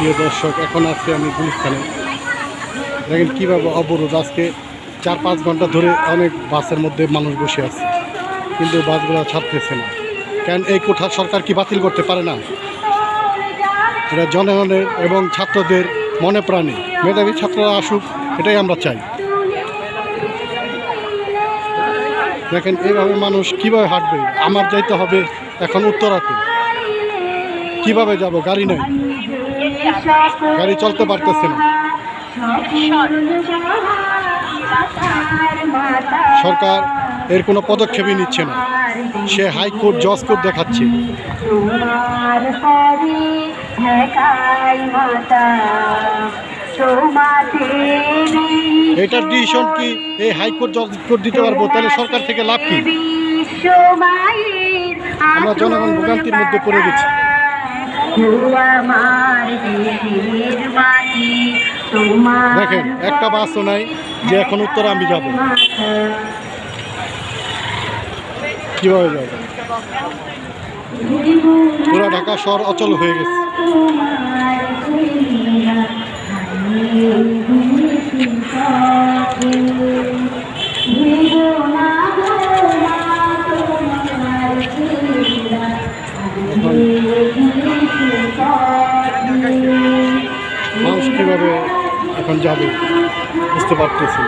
প্রিয় দর্শক, এখন আছি আমি গুলিস্তানে। দেখেন কীভাবে অবরোধ। আজকে চার পাঁচ ঘণ্টা ধরে অনেক বাসের মধ্যে মানুষ বসে আছে, কিন্তু বাসগুলো ছাড়তেছে না। কেন এই কোঠা সরকার কি বাতিল করতে পারে না? এটা জনগণের এবং ছাত্রদের মনে প্রাণে। মেধাবী ছাত্ররা আসুক, এটাই আমরা চাই। দেখেন এইভাবে মানুষ কীভাবে হাঁটবে? আমার যাইতে হবে এখন উত্তরাতে। কীভাবে যাব? গাড়ি নাই। গাড়ি চলতে পারতেছে না। সরকার এর কোনো পদক্ষেপই নিচ্ছে না। সে হাইকোর্ট জজ কোর্ট দেখাচ্ছে। এটার ডিসিশন কি? এই হাইকোর্ট জজ কোর্ট দিতে পারব? তাহলে সরকার থেকে লাভ কি? আমরা জনগণ ভোগান্তির মধ্যে পড়ে গেছি। দেখেন একটা বাসও নাই যে এখন উত্তর আমি যাব। কীভাবে যাব? পুরো ঢাকা শহর অচল হয়ে গেছে। কীভাবে এখন যাবে, বুঝতে পারতেছি।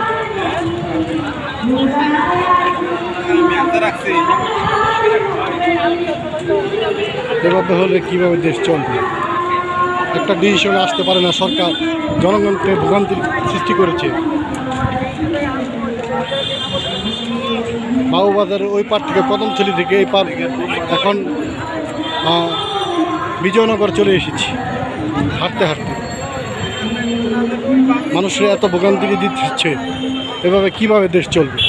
এভাবে হলে কীভাবে দেশ চলবে? একটা ডিসিশনে আসতে পারে না, সরকার জনগণকে ভোগান্তির সৃষ্টি করেছে। বাবুবাজারের ওই পার থেকে কদমথলি থেকে এই পার এখন বিজয়নগর চলে এসেছি, হাঁটতে হাঁটতে। মানুষের এত ভোগান্তি দিচ্ছে, এভাবে কীভাবে দেশ চলবে?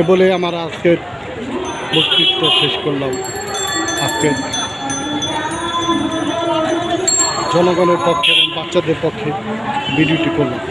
এ বলে আমার আজকের বক্তৃত্ব শেষ করলাম। আজকে জনগণের পক্ষে এবং বাচ্চাদের পক্ষে ভিডিওটি করলাম।